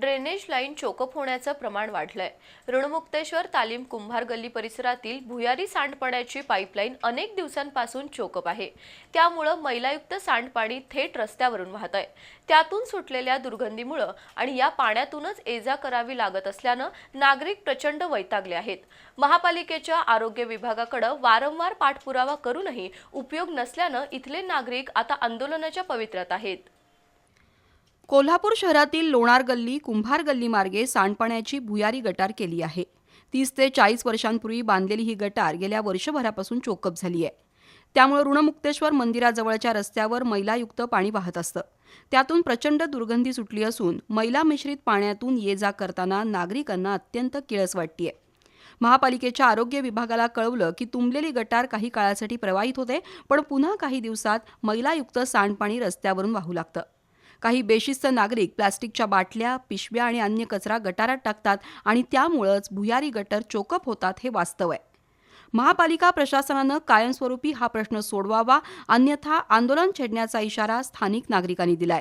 Drainage line choke up होण्याचं प्रमाण वाढलंय. ऋणमुक्तेश्वर तालीम कुंभार गल्ली परिसरातील भुयारी सांडपाण्याची पाईपलाईन अनेक दिवसांपासून चोकअप आहे. त्यामुळं मैलायुक्त सांडपाणी थेट रस्त्यावरून वाहत आहे त्यातून सुटलेल्या दुर्गंधीमुळं आणि या पाण्यातूनच ये जा करावी लागत असल्यानं नागरिक प्रचंड वैतागले आहेत. महापालिकेच्या आरोग्य विभागाकडे वारंवार पाठपुरावा करूनही उपयोग नसल्यानं इथले नागरिक आता आंदोलनाच्या पवित्र्यात आहेत. कोल्हापूर शहरातील लोणार गल्ली कुंभार गल्ली मार्गे सांडपाण्याची भुयारी गटार केली आहे. तीस ते चाळीस वर्षांपूर्वी बांधलेली ही गटार गेल्या वर्षभरापासून चोकअप झाली आहे. त्यामुळे ऋणमुक्तेश्वर मंदिराजवळच्या रस्त्यावर मैलायुक्त पाणी वाहत असतं. त्यातून प्रचंड दुर्गंधी सुटली असून मैला मिश्रित पाण्यातून ये जा करताना नागरिकांना अत्यंत किळस वाटतीये. महापालिकेच्या आरोग्य विभागाला कळवलं की तुंबलेली गटार काही काळासाठी प्रवाहित होते पण पुन्हा काही दिवसात मैलायुक्त सांडपाणी रस्त्यावरून वाहू लागतं. काही बेशिस्त नागरिक प्लास्टिकच्या बाटल्या पिशव्या आणि अन्य कचरा गटारात टाकतात आणि त्यामुळंच भुयारी गटर चोकअप होतात हे वास्तव आहे. महापालिका प्रशासनानं कायमस्वरूपी हा प्रश्न सोडवावा अन्यथा आंदोलन छेडण्याचा इशारा स्थानिक नागरिकांनी दिलाय.